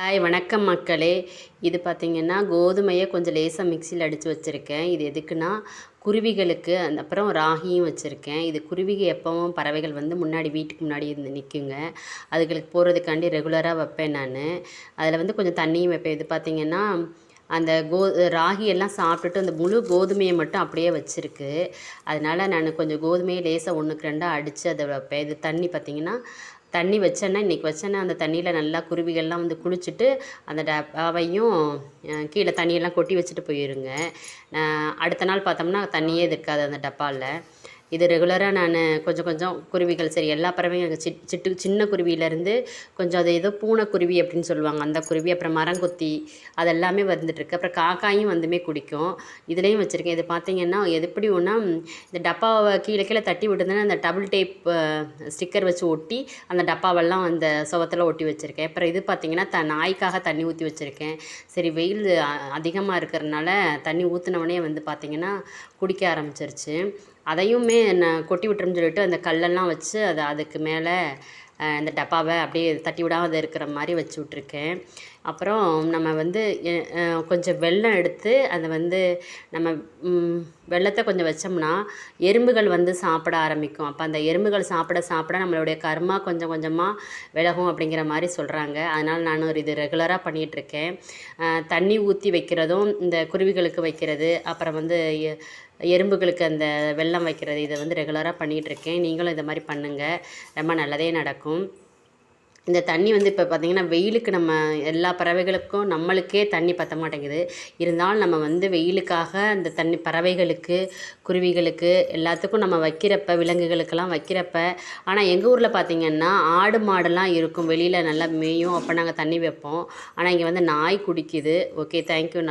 Hi வணக்கம் மக்களே. இது பார்த்திங்கன்னா கோதுமையை கொஞ்சம் லேசாக மிக்சியில் அடித்து வச்சுருக்கேன். இது எதுக்குன்னா குருவிகளுக்கு அந்த அப்புறம் ராகியும் வச்சுருக்கேன். இது குருவிக்கு எப்போவும் பறவைகள் வந்து முன்னாடி வீட்டுக்கு முன்னாடி இருந்து நிற்குங்க அதுகளுக்கு போகிறதுக்காண்டி ரெகுலராக வைப்பேன் நான். அதில் வந்து கொஞ்சம் தண்ணியும் வைப்பேன். இது பார்த்திங்கன்னா அந்த கோ ராகி எல்லாம் சாப்பிட்டுட்டு அந்த முழு கோதுமையை மட்டும் அப்படியே வச்சுருக்கு. அதனால் நான் கொஞ்சம் கோதுமையை லேசாக ஒன்றுக்கு ரெண்டாக அடித்து அதை வைப்பேன். இது தண்ணி பார்த்திங்கன்னா தண்ணி வச்சேன்னா இன்றைக்கி வச்சேன்னா அந்த தண்ணியில் நல்லா குருவிகள்லாம் வந்து குளிச்சுட்டு அந்த டப்பாவையும் கீழே தண்ணியெல்லாம் கொட்டி வச்சுட்டு போயிருங்க. அடுத்த நாள் பார்த்தோம்னா தண்ணியே இருக்காது அந்த டப்பாவில் இது ரெகுலராக நான் கொஞ்சம் கொஞ்சம் குருவிகள் சரி எல்லா பறவையும் எனக்கு சிட் சிட்டு சின்ன குருவியிலேருந்து கொஞ்சம் அது ஏதோ பூனைக்குருவி அப்படின்னு சொல்லுவாங்க. அந்த குருவி அப்புறம் மரங்கொத்தி அதெல்லாமே வந்துட்டுருக்கு. அப்புறம் காக்காயும் வந்துமே குடிக்கும். இதுலேயும் வச்சுருக்கேன். இது பார்த்தீங்கன்னா எப்படி ஒன்றா இந்த டப்பாவை கீழே கீழே தட்டி விட்டுருந்தேன்னா அந்த டபுள் டேப் ஸ்டிக்கர் வச்சு ஒட்டி அந்த டப்பாவெல்லாம் அந்த சுவத்தில் ஒட்டி வச்சுருக்கேன். அப்புறம் இது பார்த்திங்கன்னா த நாய்க்காக தண்ணி ஊற்றி வச்சுருக்கேன். சரி வெயில் அதிகமாக இருக்கிறனால தண்ணி ஊற்றினவொடனே வந்து பார்த்திங்கன்னா குடிக்க ஆரம்பிச்சிருச்சு. அதையுமே நான் கொட்டி விட்டுருன்னு சொல்லிட்டு அந்த கல்லெல்லாம் வச்சு அதை அதுக்கு மேலே இந்த டப்பாவை அப்படியே தட்டி விடாத இருக்கிற மாதிரி வச்சு விட்ருக்கேன் அப்புறம் நம்ம வந்து எ- கொஞ்சம் வெல்லம் எடுத்து அதை வந்து நம்ம வெல்லத்தை கொஞ்சம் வச்சோம்னா எறும்புகள் வந்து சாப்பிட ஆரம்பிக்கும். அப்போ அந்த எறும்புகள் சாப்பிட சாப்பிட நம்மளுடைய கர்மா கொஞ்சம் கொஞ்சமாக விலகும் அப்படிங்கிற மாதிரி சொல்கிறாங்க அதனால் நான் ஒரு இது ரெகுலராக பண்ணிகிட்ருக்கேன் தண்ணி ஊற்றி வைக்கிறதும் இந்த குருவிகளுக்கு வைக்கிறது அப்புறம் வந்து எ- எறும்புகளுக்கு அந்த வெல்லம் வைக்கிறது இதை வந்து ரெகுலராக பண்ணிகிட்ருக்கேன் நீங்களும் இதை மாதிரி பண்ணுங்கள் ரொம்ப நல்லதே நடக்கும். இந்த தண்ணி வந்து இப்போ பார்த்திங்கன்னா வெயிலுக்கு நம்ம எல்லா பறவைகளுக்கும் நம்மளுக்கே தண்ணி பற்ற மாட்டேங்குது. இருந்தாலும் நம்ம வந்து வெயிலுக்காக அந்த தண்ணி பறவைகளுக்கு குருவிகளுக்கு எல்லாத்துக்கும் நம்ம வைக்கிறப்ப விலங்குகளுக்கெல்லாம் வைக்கிறப்ப ஆனால் எங்கள் ஊரில் பார்த்திங்கன்னா ஆடு மாடெல்லாம் இருக்கும். வெளியில் நல்லா மேயும் அப்போ நாங்கள் தண்ணி வைப்போம். ஆனால் இங்கே வந்து நாய் குடிக்குது. Okay thank you